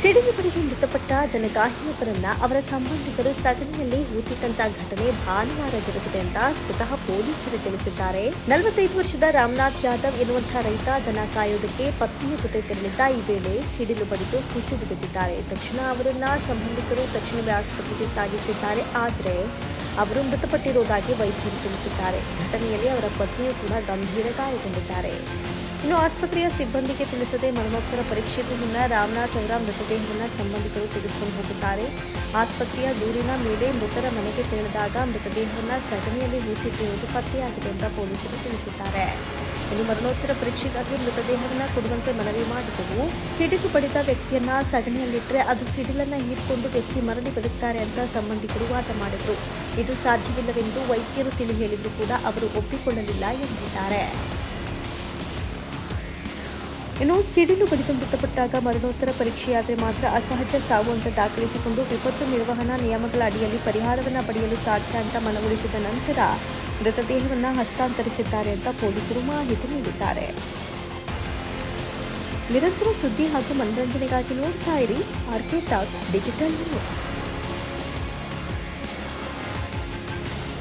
ಸಿಡಿಲು ಬಡಿದು ಮೃತಪಟ್ಟ ದನಗಾಹಿಯೊಬ್ಬರನ್ನ ಅವರ ಸಂಬಂಧಿಕರು ಸಗಣಿಯಲ್ಲಿ ಹೂತಿದ್ದಂತಹ ಘಟನೆ ಭಾನುವಾರ ಜರುಗಿದೆ ಅಂತ ಸ್ವತಃ ಪೊಲೀಸರು ತಿಳಿಸಿದ್ದಾರೆ. ನಲವತ್ತೈದು ವರ್ಷದ ರಾಮನಾಥ್ ಯಾದವ್ ಎನ್ನುವಂತಹ ರೈತ ದನ ಕಾಯೋದಕ್ಕೆ ಪತ್ನಿಯ ಜೊತೆ ತೆರಳಿದ್ದ ಈ ವೇಳೆ ಸಿಡಿಲು ಬಡಿದು ಕುಸಿದು ಬಿದ್ದಿದ್ದಾರೆ. ತಕ್ಷಣ ಅವರನ್ನ ಸಂಬಂಧಿಕರು ತಕ್ಷಣವೇ ಆಸ್ಪತ್ರೆಗೆ ಸಾಗಿಸಿದ್ದಾರೆ. ಆದರೆ ಅವರು ಮೃತಪಟ್ಟಿರುವುದಾಗಿ ವೈದ್ಯರು ತಿಳಿಸಿದ್ದಾರೆ. ಘಟನೆಯಲ್ಲಿ ಅವರ ಪತ್ನಿಯು ಕೂಡ ಗಂಭೀರ ಗಾಯಗೊಂಡಿದ್ದಾರೆ ಇನ್ನು ಆಸ್ಪತ್ರೆಯ ಸಿಬ್ಬಂದಿಗೆ ತಿಳಿಸದೆ ಮರಣೋತ್ತರ ಪರೀಕ್ಷೆಗೂ ಮುನ್ನ ರಾಮನಾಥ್ ಅವರ ಮೃತದೇಹವನ್ನು ಸಂಬಂಧಿಕರು ತೆಗೆದುಕೊಂಡು ಹೋಗುತ್ತಾರೆ. ಆಸ್ಪತ್ರೆಯ ದೂರಿನ ಮೇಲೆ ಮೃತರ ಮನೆಗೆ ತೆರಳಿದಾಗ ಮೃತದೇಹವನ್ನು ಸಗಣಿಯಲ್ಲಿ ಹೂತಿಟ್ಟಿರುವುದು ಪತ್ತೆಯಾಗಿದೆ ಅಂತ ಪೊಲೀಸರು ತಿಳಿಸಿದ್ದಾರೆ. ಇನ್ನು ಮರಣೋತ್ತರ ಪರೀಕ್ಷೆಗಾಗಿ ಮೃತದೇಹವನ್ನು ಕೊಡುವಂತೆ ಮನವಿ ಮಾಡಿದವು ಸಿಡಿಲು ಪಡೆದ ವ್ಯಕ್ತಿಯನ್ನ ಸಗಣಿಯಲ್ಲಿಟ್ಟರೆ ಅದು ಸಿಡಿಲನ್ನು ಹೀರಿಕೊಂಡು ವ್ಯಕ್ತಿ ಮರಳಿ ಬರುತ್ತಾರೆ ಅಂತ ಸಂಬಂಧಿಕರು ವಾದ ಮಾಡಿದರು. ಇದು ಸಾಧ್ಯವಿಲ್ಲವೆಂದು ವೈದ್ಯರು ತಿಳಿ ಹೇಳಿದ್ರು ಕೂಡ ಅವರು ಒಪ್ಪಿಕೊಳ್ಳಲಿಲ್ಲ ಎಂದಿದ್ದಾರೆ. ಇನ್ನು ಸಿಡಿಲು ಬಡಿದು ಮೃತಪಟ್ಟಾಗ ಮರಣೋತ್ತರ ಪರೀಕ್ಷೆಯಾದರೆ ಮಾತ್ರ ಅಸಹಜ ಸಾವು ಅಂತ ದಾಖಲಿಸಿಕೊಂಡು ವಿಪತ್ತು ನಿರ್ವಹಣಾ ನಿಯಮಗಳ ಅಡಿಯಲ್ಲಿ ಪರಿಹಾರವನ್ನು ಪಡೆಯಲು ಸಾಧ್ಯ ಅಂತ ಮನವೊಲಿಸಿದ ನಂತರ ಮೃತದೇಹವನ್ನು ಹಸ್ತಾಂತರಿಸಿದ್ದಾರೆ ಅಂತ ಪೊಲೀಸರು ಮಾಹಿತಿ ನೀಡಿದ್ದಾರೆ. ನಿರಂತರ ಸುದ್ದಿ ಹಾಗೂ ಮನರಂಜನೆಗಾಗಿ ನೋಡ್ತಾ ಇರಿ ಆರ್ಕೆ ಟಾಕ್ಸ್ ಡಿಜಿಟಲ್ ನ್ಯೂಸ್.